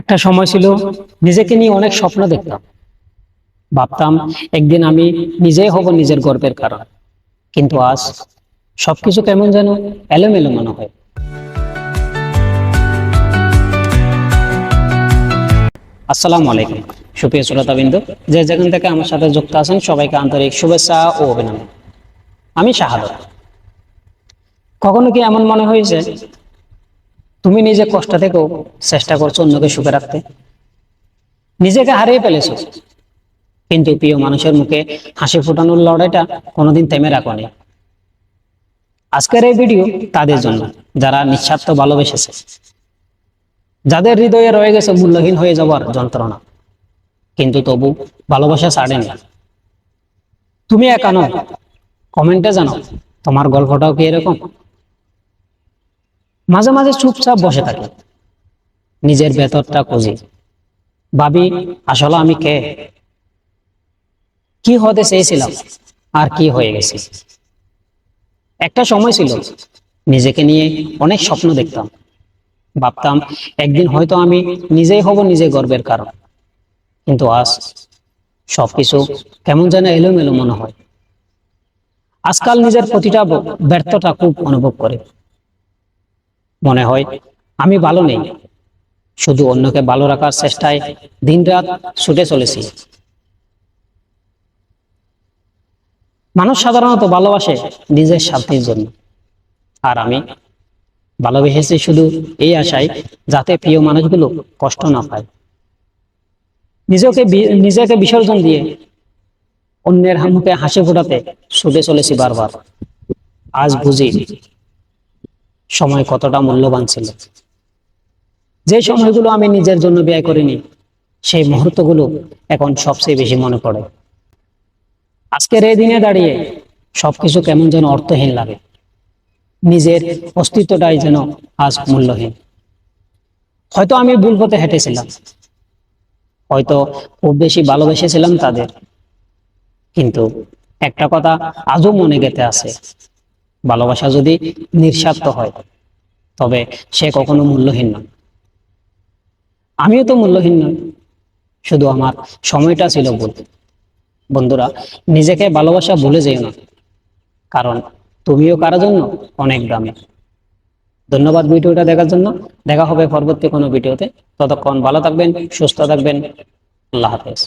একটা সময় ছিল, নিজেকে নিয়ে অনেক স্বপ্ন দেখতাম। ভাবতাম, একদিন আমি নিজেই হব নিজের গর্বের কারণ। কিন্তু আজ সবকিছু কেমন যেন এলোমেলো মনে হয়। আসসালামু আলাইকুম। সুপ্রিয় শ্রোতাবিন্দু, যে যেখান থেকে আমার সাথে যুক্ত আছেন, সবাইকে আন্তরিক শুভেচ্ছা ও অভিনন্দন। আমি শাহাদত। কখনো কি এমন মনে হয়েছে তুমি নিজে কষ্ট থেকেও চেষ্টা করছ অন্যকে সুখে রাখতে। নিজেকে হারিয়ে ফেলেছো। কিন্তু প্রিয় মানুষের মুখে হাসি ফোটানোর লড়াইটা কোনোদিন থেমে রাখনি। আজকের এই ভিডিও তাদের জন্য, যারা নিঃস্বার্থ ভালোবেসেছে। যাদের হৃদয়ে রয়ে গেছে মূল্যহীন হয়ে যাওয়ার যন্ত্রণা। কিন্তু তবু ভালোবাসা ছাড়েনি। তুমি একা নও। কমেন্টে জানো তোমার গল্পটাও কি এরকম? মাঝে মাঝে চুপচাপ বসে থাকি। নিজের ভেতরটা খুঁজি। ভাবি, আসলে আমি কে? কি হতে চেয়েছিলাম? আর কি হয়ে গেছি? একটা সময় ছিল, নিজেকে নিয়ে অনেক স্বপ্ন দেখতাম। ভাবতাম, একদিন হয়তো আমি নিজেই হব নিজে গর্বের কারণ। কিন্তু আজ সবকিছু কেমন যেন এলোমেলো মনে হয়। আজকাল নিজের প্রতিটা ব্যর্থতা খুব অনুভব করে। মনে হয়, আমি ভালো নেই। শুধু অন্যকে ভালো রাখার চেষ্টায় দিনরাত ছুটে চলেছি। মানুষ সাধারণত ভালোবাসে নিজের স্বার্থের জন্য। আর আমি ভালোবেসেছি শুধু এই আশায় যাতে প্রিয় মানুষগুলো কষ্ট না পায়। নিজেকে নিজেকে বিসর্জন দিয়ে অন্যের মুখে হাসি ফোটাতে ছুটে চলেছি বারবার। আজ বুঝি সময় কতটা মূল্যবান ছিল? যে সময়গুলো আমি নিজের জন্য ব্যয় করিনি, সেই মুহূর্তগুলো এখন সবচেয়ে বেশি মনে পড়ে। আজকের এই দিনে দাঁড়িয়ে সবকিছু কেমন যেন অর্থহীন লাগে। নিজের অস্তিত্বটাই যেন আজ মূল্যহীন। হয়তো আমি ভুল পথে হেঁটেছিলাম। হয়তো খুব বেশি ভালোবেসেছিলাম তাদের। কিন্তু একটা কথা আজও মনে গেঁথে আছে। ভালোবাসা যদি নিঃস্বার্থ হয়, তবে সে কখনো মূল্যহীন নয়। আমিও তো মূল্যহীন নই, শুধু আমার সময়টা ছিল ভুল। বন্ধুরা, নিজেকে ভালোবাসা ভুলে যেও না, কারণ তুমিও কারোর জন্য অনেক দামি। ধন্যবাদ ভিডিওটা দেখার জন্য। দেখা হবে পরবর্তী কোনো ভিডিওতে। ততক্ষণ ভালো থাকবেন, সুস্থ থাকবেন। আল্লাহ হাফেজ।